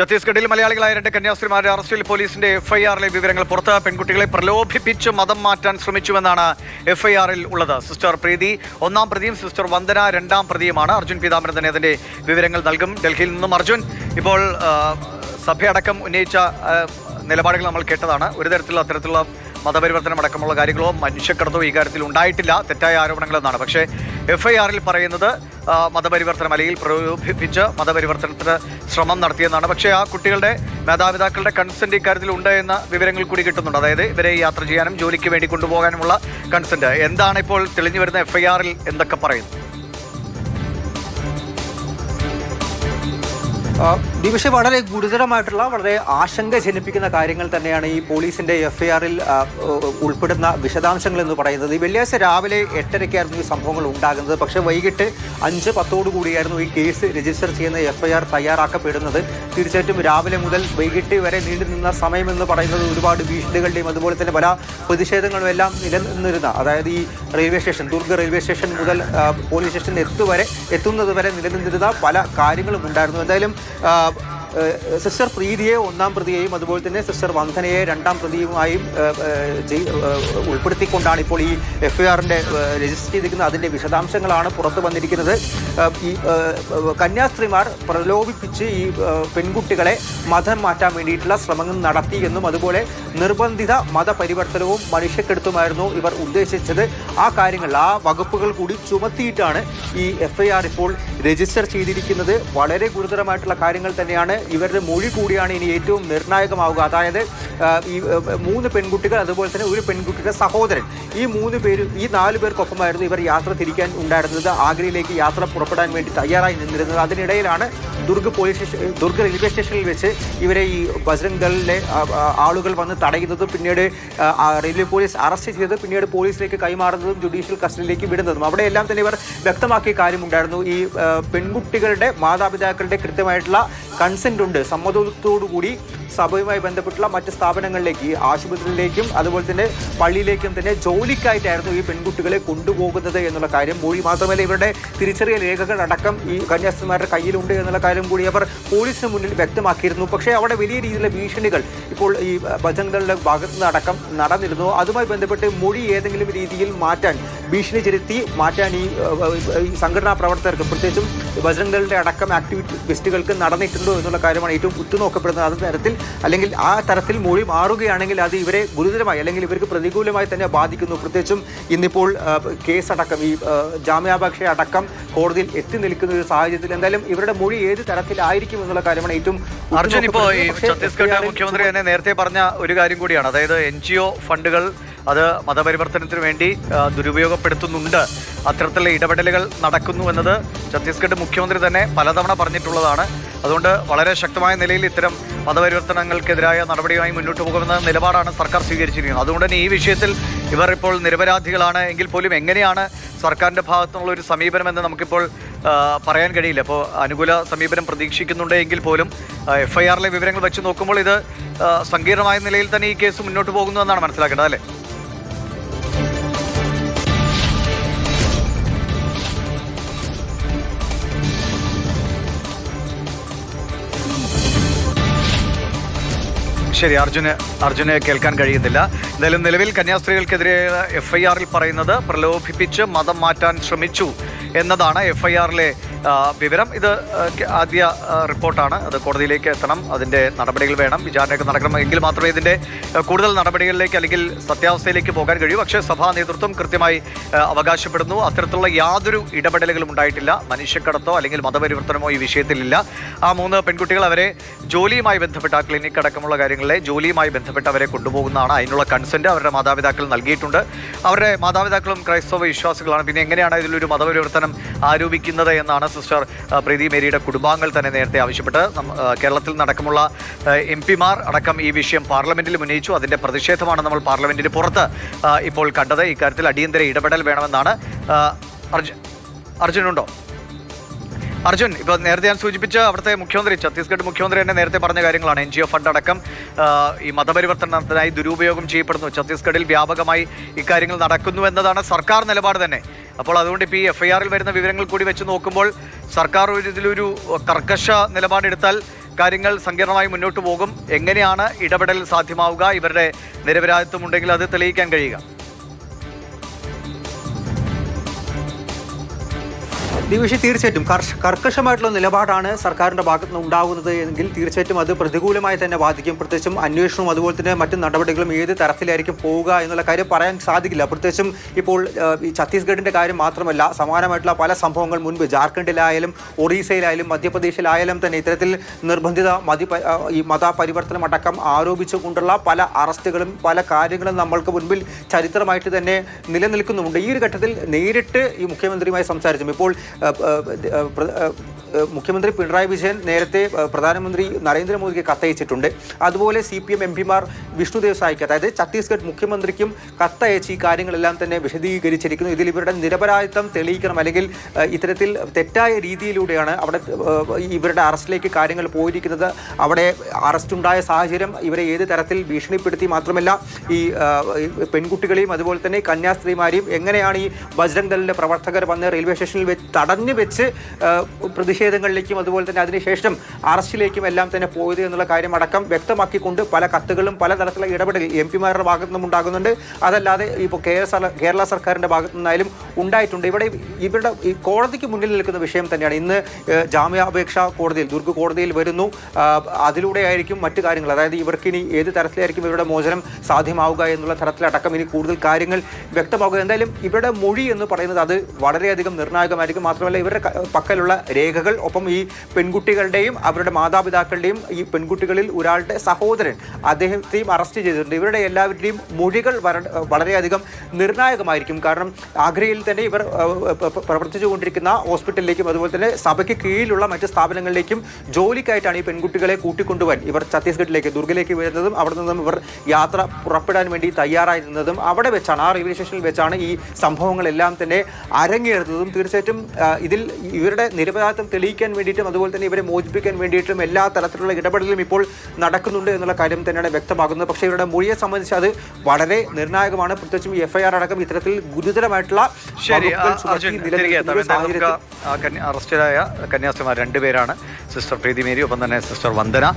ഛത്തീസ്ഗഡിൽ മലയാളികളായ രണ്ട് കന്യാസ്ത്രീമാരുടെ അറസ്റ്റിൽ പോലീസിന്റെ എഫ്ഐആറിലെ വിവരങ്ങൾ പുറത്ത്. പെൺകുട്ടികളെ പ്രലോഭിപ്പിച്ച് മതം മാറ്റാൻ ശ്രമിച്ചുവെന്നാണ് എഫ്ഐആറിൽ ഉള്ളത്. സിസ്റ്റർ പ്രീതി ഒന്നാം പ്രതിയും സിസ്റ്റർ വന്ദന രണ്ടാം പ്രതിയുമാണ്. അർജുൻ പീതാംബരൻ തന്നെ അതിന്റെ വിവരങ്ങൾ നൽകും ഡൽഹിയിൽ നിന്നും. അർജുൻ ഇപ്പോൾ സഭയടക്കം ഉന്നയിച്ച നിലപാടുകൾ നമ്മൾ കേട്ടതാണ്. ഒരു തരത്തിലുള്ള അത്തരത്തിലുള്ള മതപരിവർത്തനം അടക്കമുള്ള കാര്യങ്ങളോ മനുഷ്യക്കടത്തോ ഈ കാര്യത്തിൽ ഉണ്ടായിട്ടില്ല. തെറ്റായ ആരോപണങ്ങൾ എന്നാണ് പക്ഷേ എഫ് ഐ ആറിൽ പറയുന്നത് മതപരിവർത്തനം അല്ലെങ്കിൽ പ്രലോഭിപ്പിച്ച് മതപരിവർത്തനത്തിന് ശ്രമം നടത്തിയെന്നാണ്. പക്ഷേ ആ കുട്ടികളുടെ മാതാപിതാക്കളുടെ കൺസെന്റ് ഇക്കാര്യത്തിൽ ഉണ്ട് എന്ന വിവരങ്ങൾ കൂടി കിട്ടുന്നുണ്ട്. അതായത് ഇവരെ യാത്ര ചെയ്യാനും ജോലിക്ക് വേണ്ടി കൊണ്ടുപോകാനുമുള്ള കൺസെന്റ് എന്താണ് ഇപ്പോൾ തെളിഞ്ഞു വരുന്ന എഫ്ഐആറിൽ എന്തൊക്കെ പറയുന്നു? ദിവിഷ വളരെ ഗുരുതരമായിട്ടുള്ള വളരെ ആശങ്ക ജനിപ്പിക്കുന്ന കാര്യങ്ങൾ തന്നെയാണ് ഈ പോലീസിന്റെ എഫ്ഐആറിൽ ഉൾപ്പെടുന്ന വിശദാംശങ്ങൾ എന്ന് പറയുന്നത്. ഈ വെള്ളിയാഴ്ച രാവിലെ എട്ടരയ്ക്കായിരുന്നു ഈ സംഭവങ്ങൾ ഉണ്ടാകുന്നത്. പക്ഷേ വൈകിട്ട് അഞ്ച് പത്തോടു കൂടിയായിരുന്നു ഈ കേസ് രജിസ്റ്റർ ചെയ്യുന്ന എഫ്ഐആർ തയ്യാറാക്കപ്പെടുന്നത്. തീർച്ചയായിട്ടും രാവിലെ മുതൽ വൈകിട്ട് വരെ നീണ്ടു നിന്ന സമയം എന്ന് പറയുന്നത് ഒരുപാട് ഭീഷണികളുടെയും അതുപോലെ തന്നെ പല പ്രതിഷേധങ്ങളും എല്ലാം നിലനിന്നിരുന്ന അതായത് ഈ railway station Durg railway station മുതൽ പോലീസ് സ്റ്റേഷൻ എത്തുവരെ എത്തുന്നത് വരെ നിലനിന്നിരുന്ന പല കാര്യങ്ങളും ഉണ്ടായിരുന്നു. എന്തായാലും ആ, ഏഹ് സിസ്റ്റർ പ്രീതിയെ ഒന്നാം പ്രതിയെയും അതുപോലെ തന്നെ സിസ്റ്റർ വന്ധനയെ രണ്ടാം പ്രതിയുമായും ഉൾപ്പെടുത്തിക്കൊണ്ടാണ് ഇപ്പോൾ ഈ എഫ് ഐ ആറിന്റെ രജിസ്റ്റർ ചെയ്തിരിക്കുന്നത്. അതിന്റെ വിശദാംശങ്ങളാണ് പുറത്തു വന്നിരിക്കുന്നത്. ഈ കന്യാസ്ത്രീമാർ പ്രലോഭിപ്പിച്ച് ഈ പെൺകുട്ടികളെ മതം മാറ്റാൻ വേണ്ടിയിട്ടുള്ള ശ്രമങ്ങൾ നടത്തി എന്നും അതുപോലെ നിർബന്ധിത മതപരിവർത്തനവും മനുഷ്യക്കെടുത്തുമായിരുന്നു ഇവർ ഉദ്ദേശിച്ചത്. ആ കാര്യങ്ങൾ ആ വകുപ്പുകൾ കൂടി ചുമത്തിയിട്ടാണ് ഈ എഫ് ഇപ്പോൾ രജിസ്റ്റർ ചെയ്തിരിക്കുന്നത്. വളരെ ഗുരുതരമായിട്ടുള്ള കാര്യങ്ങൾ തന്നെയാണ്. ഇവരുടെ മൊഴി കൂടിയാണ് ഇനി ഏറ്റവും നിർണായകമാവുക. അതായത് ഈ മൂന്ന് പെൺകുട്ടികൾ അതുപോലെ തന്നെ ഒരു പെൺകുട്ടിയുടെ സഹോദരൻ. ഈ മൂന്ന് പേരും ഈ നാല് പേർക്കൊപ്പമായിരുന്നു ഇവർ യാത്ര തിരിക്കാൻ ഉണ്ടായിരുന്നത്. ആഗ്രയിലേക്ക് യാത്ര പുറപ്പെടാൻ വേണ്ടി തയ്യാറായി നിന്നിരുന്നത്. അതിനിടയിലാണ് Durg police station Durg railway സ്റ്റേഷനിൽ വെച്ച് ഇവരെ ഈ ബജ്രംഗ് ദളിലെ ആ, ആ, ആളുകൾ വന്ന് തടയുന്നതും പിന്നീട് റെയിൽവേ പോലീസ് അറസ്റ്റ് ചെയ്തത് പിന്നീട് പോലീസിലേക്ക് കൈമാറുന്നതും ജുഡീഷ്യൽ കസ്റ്റഡിയിലേക്ക് വിടുന്നതും. അവിടെയെല്ലാം തന്നെ ഇവർ വ്യക്തമാക്കിയ കാര്യമുണ്ടായിരുന്നു. ഈ പെൺകുട്ടികളുടെ മാതാപിതാക്കളുടെ കൃത്യമായിട്ടുള്ള കൺസെന്റ് ഉണ്ട്. സമ്മതത്തോടു കൂടി സഭയുമായി ബന്ധപ്പെട്ടുള്ള മറ്റ് സ്ഥാപനങ്ങളിലേക്ക് ആശുപത്രിയിലേക്കും അതുപോലെ തന്നെ പള്ളിയിലേക്കും തന്നെ ജോലിക്കായിട്ടായിരുന്നു ഈ പെൺകുട്ടികളെ കൊണ്ടുപോകുന്നത് എന്നുള്ള കാര്യം മൊഴി. മാത്രമല്ല ഇവരുടെ തിരിച്ചറിയ രേഖകൾ അടക്കം ഈ കന്യാസ്ത്രീമാരുടെ കയ്യിലുണ്ട് എന്നുള്ള കാര്യം കൂടി അവർ പോലീസിന് മുന്നിൽ വ്യക്തമാക്കിയിരുന്നു. പക്ഷേ അവിടെ വലിയ രീതിയിലുള്ള ഭീഷണികൾ ഇപ്പോൾ ഈ ഭജങ്ങളുടെ ഭാഗത്തു നിന്ന് അടക്കം നടന്നിരുന്നു. അതുമായി ബന്ധപ്പെട്ട് മൊഴി ഏതെങ്കിലും രീതിയിൽ മാറ്റാൻ ഭീഷണി ചെലുത്തി മാറ്റാൻ ഈ സംഘടനാ പ്രവർത്തകർക്ക് പ്രത്യേകിച്ചും ബജരംഗളുടെ അടക്കം ആക്ടിവിറ്റി ഗസ്റ്റുകൾക്ക് നടന്നിട്ടുണ്ടോ എന്നുള്ള കാര്യമാണ് ഏറ്റവും ഉറ്റുനോക്കപ്പെടുന്നത്. അത് തരത്തിൽ അല്ലെങ്കിൽ ആ തരത്തിൽ മൊഴി മാറുകയാണെങ്കിൽ അത് ഇവരെ ഗുരുതരമായി അല്ലെങ്കിൽ ഇവർക്ക് പ്രതികൂലമായി തന്നെ ബാധിക്കുന്നു. പ്രത്യേകിച്ചും ഇന്നിപ്പോൾ കേസടക്കം ഈ ജാമ്യാപേക്ഷ അടക്കം കോടതിയിൽ എത്തി നിൽക്കുന്ന ഒരു സാഹചര്യത്തിൽ എന്തായാലും ഇവരുടെ മൊഴി ഏത് തരത്തിലായിരിക്കും എന്നുള്ള കാര്യമാണ് ഏറ്റവും അർജുൻ ഇപ്പോൾ ഛത്തീസ്ഗഡ് മുഖ്യമന്ത്രി തന്നെ നേരത്തെ പറഞ്ഞ ഒരു കാര്യം കൂടിയാണ്. അതായത് എൻ ജി ഒ ഫണ്ടുകൾ അത് മതപരിവർത്തനത്തിന് വേണ്ടി ദുരുപയോഗപ്പെടുത്തുന്നുണ്ട്. അത്തരത്തിലുള്ള ഇടപെടലുകൾ നടക്കുന്നു എന്നത് ഛത്തീസ്ഗഡ് മുഖ്യമന്ത്രി തന്നെ പലതവണ പറഞ്ഞിട്ടുള്ളതാണ്. അതുകൊണ്ട് വളരെ ശക്തമായ നിലയിൽ ഇത്തരം മതപരിവർത്തനങ്ങൾക്കെതിരായ നടപടിയുമായി മുന്നോട്ട് പോകുമെന്ന നിലപാടാണ് സർക്കാർ സ്വീകരിച്ചിരിക്കുന്നത്. അതുകൊണ്ട് തന്നെ ഈ വിഷയത്തിൽ ഇവർ ഇപ്പോൾ നിരപരാധികളാണ് എങ്കിൽ പോലും എങ്ങനെയാണ് സർക്കാരിന്റെ ഭാഗത്തുനിന്നുള്ള ഒരു സമീപനമെന്ന് നമുക്കിപ്പോൾ പറയാൻ കഴിയില്ല. അപ്പോൾ അനുകൂല സമീപനം പ്രതീക്ഷിക്കുന്നുണ്ട് എങ്കിൽ പോലും എഫ് ഐ ആറിലെ വിവരങ്ങൾ വെച്ച് നോക്കുമ്പോൾ ഇത് സങ്കീർണമായ നിലയിൽ തന്നെ ഈ കേസ് മുന്നോട്ട് പോകുന്നു എന്നാണ് മനസ്സിലാക്കേണ്ടത് അല്ലേ? ശരി അർജുന് അർജുനെ കേൾക്കാൻ കഴിയുന്നില്ല. എന്തായാലും നിലവിൽ കന്യാസ്ത്രീകൾക്കെതിരെ എഫ് ഐ ആറിൽ പറയുന്നത് പ്രലോഭിപ്പിച്ച് മതം മാറ്റാൻ ശ്രമിച്ചു എന്നതാണ് എഫ് ഐ ആറിലെ വിവരം ഇത് ആദ്യ റിപ്പോർട്ടാണ്. അത് കോടതിയിലേക്ക് എത്തണം. അതിന്റെ നടപടികൾ വേണം. വിചാരണയൊക്കെ നടക്കണം. എങ്കിൽ മാത്രമേ ഇതിന്റെ കൂടുതൽ നടപടികളിലേക്ക് അല്ലെങ്കിൽ സത്യാവസ്ഥയിലേക്ക് പോകാൻ കഴിയൂ. പക്ഷേ സഭാ നേതൃത്വം കൃത്യമായി അവകാശപ്പെടുന്നു. അത്തരത്തിലുള്ള യാതൊരു ഇടപെടലുകളും ഉണ്ടായിട്ടില്ല. മനുഷ്യക്കടത്തോ അല്ലെങ്കിൽ മതപരിവർത്തനമോ ഈ വിഷയത്തിലില്ല. ആ മൂന്ന് പെൺകുട്ടികൾ അവരെ ജോലിയുമായി ബന്ധപ്പെട്ട ക്ലിനിക് അടക്കമുള്ള കാര്യങ്ങളിലെ ജോലിയുമായി ബന്ധപ്പെട്ട് അവരെ കൊണ്ടുപോകുന്നതാണ്. അതിനുള്ള കൺസെന്റ് അവരുടെ മാതാപിതാക്കൾ നൽകിയിട്ടുണ്ട്. അവരുടെ മാതാപിതാക്കളും ക്രൈസ്തവ വിശ്വാസികളാണ്. പിന്നെ എങ്ങനെയാണ് ഇതിലൊരു മതപരിവർത്തനം ആരോപിക്കുന്നത് എന്നാണ് സിസ്റ്റർ പ്രീതി മേരിയുടെ കുടുംബാംഗങ്ങൾ തന്നെ നേരത്തെ ആവശ്യപ്പെട്ട് കേരളത്തിൽ നടക്കമുള്ള എം പിമാർ അടക്കം ഈ വിഷയം പാർലമെന്റിൽ ഉന്നയിച്ചു. അതിന്റെ പ്രതിഷേധമാണ് നമ്മൾ പാർലമെന്റിന് പുറത്ത് ഇപ്പോൾ കണ്ടത്. ഇക്കാര്യത്തിൽ അടിയന്തര ഇടപെടൽ വേണമെന്നാണ് അർജുൻ അർജുനുണ്ടോ? അർജുൻ ഇപ്പോൾ നേരത്തെ ഞാൻ സൂചിപ്പിച്ച അവിടുത്തെ മുഖ്യമന്ത്രി ഛത്തീസ്ഗഡ് മുഖ്യമന്ത്രി തന്നെ നേരത്തെ പറഞ്ഞ കാര്യങ്ങളാണ്. എൻ ജി ഒ ഫണ്ട് അടക്കം ഈ മതപരിവർത്തനത്തിനായി ദുരുപയോഗം ചെയ്യപ്പെടുന്നു. ഛത്തീസ്ഗഡിൽ വ്യാപകമായി ഇക്കാര്യങ്ങൾ നടക്കുന്നു എന്നതാണ് സർക്കാർ നിലപാട് തന്നെ. അപ്പോൾ അതുകൊണ്ട് ഇപ്പോൾ ഈ എഫ് ഐ ആറിൽ വരുന്ന വിവരങ്ങൾ കൂടി വെച്ച് നോക്കുമ്പോൾ സർക്കാർ ഒരു ഇതിലൊരു കർക്കശ നിലപാടെടുത്താൽ കാര്യങ്ങൾ സങ്കീർണമായി മുന്നോട്ട് പോകും. എങ്ങനെയാണ് ഇടപെടൽ സാധ്യമാവുക? ഇവരുടെ നിരപരാധിത്വം ഉണ്ടെങ്കിൽ അത് തെളിയിക്കാൻ കഴിയുക. ദിവിഷി തീർച്ചയായിട്ടും കർക്കശമായിട്ടുള്ള നിലപാടാണ് സർക്കാരിന്റെ ഭാഗത്ത് നിന്ന് ഉണ്ടാകുന്നത് എങ്കിൽ തീർച്ചയായിട്ടും അത് പ്രതികൂലമായി തന്നെ ബാധിക്കും. പ്രത്യേകിച്ചും അന്വേഷണവും അതുപോലെ തന്നെ മറ്റു നടപടികളും ഏത് തരത്തിലായിരിക്കും പോവുക എന്നുള്ള കാര്യം പറയാൻ സാധിക്കില്ല. പ്രത്യേകിച്ചും ഇപ്പോൾ ഈ ഛത്തീസ്ഗഡിന്റെ കാര്യം മാത്രമല്ല സമാനമായിട്ടുള്ള പല സംഭവങ്ങൾ മുൻപ് ജാർഖണ്ഡിലായാലും ഒറീസയിലായാലും മധ്യപ്രദേശിലായാലും തന്നെ ഇത്തരത്തിൽ നിർബന്ധിത മതി ഈ മതപരിവർത്തനം അടക്കം ആരോപിച്ചുകൊണ്ടുള്ള പല അറസ്റ്റുകളും പല കാര്യങ്ങളും നമ്മൾക്ക് മുൻപിൽ ചരിത്രമായിട്ട് തന്നെ നിലനിൽക്കുന്നുമുണ്ട്. ഈ ഒരു ഘട്ടത്തിൽ നേരിട്ട് ഈ മുഖ്യമന്ത്രിയുമായി സംസാരിച്ചു. ഇപ്പോൾ മുഖ്യമന്ത്രി പിണറായി വിജയൻ നേരത്തെ പ്രധാനമന്ത്രി നരേന്ദ്രമോദിക്ക് കത്തയച്ചിട്ടുണ്ട്. അതുപോലെ സി പി എം എം പിമാർ വിഷ്ണുദേവ് സായിക്ക് അതായത് ഛത്തീസ്ഗഡ് മുഖ്യമന്ത്രിക്കും കത്തയച്ച് ഈ കാര്യങ്ങളെല്ലാം തന്നെ വിശദീകരിച്ചിരിക്കുന്നു. ഇതിൽ ഇവരുടെ നിരപരാധിത്വം തെളിയിക്കണം അല്ലെങ്കിൽ ഇത്തരത്തിൽ തെറ്റായ രീതിയിലൂടെയാണ് അവിടെ ഇവരുടെ അറസ്റ്റിലേക്ക് കാര്യങ്ങൾ പോയിരിക്കുന്നത്. അവിടെ അറസ്റ്റ് ഉണ്ടായ സാഹചര്യം ഇവരെ ഏത് തരത്തിൽ ഭീഷണിപ്പെടുത്തി മാത്രമല്ല ഈ പെൺകുട്ടികളെയും അതുപോലെ തന്നെ കന്യാസ്ത്രീമാരെയും എങ്ങനെയാണ് ഈ ബജ്രംഗ് ദളിന്റെ പ്രവർത്തകർ വന്ന് റെയിൽവേ സ്റ്റേഷനിൽ വെച്ച് തടഞ്ഞു വെച്ച് പ്രതിഷേധങ്ങളിലേക്കും അതുപോലെ തന്നെ അതിനുശേഷം അറസ്റ്റിലേക്കും എല്ലാം തന്നെ പോയത് എന്നുള്ള കാര്യം അടക്കം വ്യക്തമാക്കിക്കൊണ്ട് പല കത്തുകളും പല തരത്തിലുള്ള ഇടപെടൽ എം പിമാരുടെ ഭാഗത്തു നിന്നും ഉണ്ടാകുന്നുണ്ട്. അതല്ലാതെ ഇപ്പോൾ കേരള സർക്കാരിന്റെ ഭാഗത്തു നിന്നായാലും ഉണ്ടായിട്ടുണ്ട്. ഇവിടെ ഇവരുടെ ഈ കോടതിക്ക് മുന്നിൽ നിൽക്കുന്ന വിഷയം തന്നെയാണ്. ഇന്ന് ജാമ്യാപേക്ഷ കോടതിയിൽ ദുർഗ് കോടതിയിൽ വരുന്നു. അതിലൂടെ ആയിരിക്കും മറ്റു കാര്യങ്ങൾ. അതായത് ഇവർക്ക് ഇനി ഏത് തരത്തിലായിരിക്കും ഇവരുടെ മോചനം സാധ്യമാവുക എന്നുള്ള തരത്തിലടക്കം ഇനി കൂടുതൽ കാര്യങ്ങൾ വ്യക്തമാവുക എന്തായാലും ഇവരുടെ മൊഴി എന്ന് പറയുന്നത് അത് വളരെയധികം നിർണായകമായിരിക്കും. മാത്രമല്ല ഇവരുടെ പക്കലുള്ള രേഖകൾ ഒപ്പം ഈ പെൺകുട്ടികളുടെയും അവരുടെ മാതാപിതാക്കളുടെയും ഈ പെൺകുട്ടികളിൽ ഒരാളുടെ സഹോദരൻ അദ്ദേഹത്തെയും അറസ്റ്റ് ചെയ്തിട്ടുണ്ട്. ഇവരുടെ എല്ലാവരുടെയും മൊഴികൾ വളരെയധികം നിർണായകമായിരിക്കും. കാരണം ആഗ്രയിൽ തന്നെ ഇവർ പ്രവർത്തിച്ചുകൊണ്ടിരിക്കുന്ന ഹോസ്പിറ്റലിലേക്കും അതുപോലെ തന്നെ സഭയ്ക്ക് കീഴിലുള്ള മറ്റ് സ്ഥാപനങ്ങളിലേക്കും ജോലിക്കായിട്ടാണ് ഈ പെൺകുട്ടികളെ കൂട്ടിക്കൊണ്ടുപോകാൻ ഇവർ ഛത്തീസ്ഗഡിലേക്ക് ദുർഗിലേക്ക് വരുന്നതും അവിടെ നിന്നും ഇവർ യാത്ര പുറപ്പെടാൻ വേണ്ടി തയ്യാറായിരുന്നതും അവിടെ വെച്ചാണ് ആ റെയിൽവേ സ്റ്റേഷനിൽ വെച്ചാണ് ഈ സംഭവങ്ങളെല്ലാം തന്നെ അരങ്ങേറുന്നതും. തീർച്ചയായിട്ടും ഇതിൽ ഇവരുടെ നിരപരാധിത്വം തെളിയിക്കാൻ വേണ്ടിയിട്ടും അതുപോലെ തന്നെ ഇവരെ മോചിപ്പിക്കാൻ വേണ്ടിയിട്ടും എല്ലാ തരത്തിലുള്ള ഇടപെടലും ഇപ്പോൾ നടക്കുന്നുണ്ട് എന്നുള്ള കാര്യം തന്നെയാണ് വ്യക്തമാകുന്നത്. പക്ഷേ ഇവരുടെ മൊഴിയെ സംബന്ധിച്ച് അത് വളരെ നിർണായകമാണ്. പ്രത്യേകിച്ചും എഫ് ഐ ആർ അടക്കം ഇത്തരത്തിൽ ഗുരുതരമായിട്ടുള്ള അറസ്റ്റിലായ കന്യാസ്ത്രീമാർ രണ്ടുപേരാണ്. സിസ്റ്റർ പ്രീതി മേരി ഒപ്പം തന്നെ സിസ്റ്റർ വന്ദന.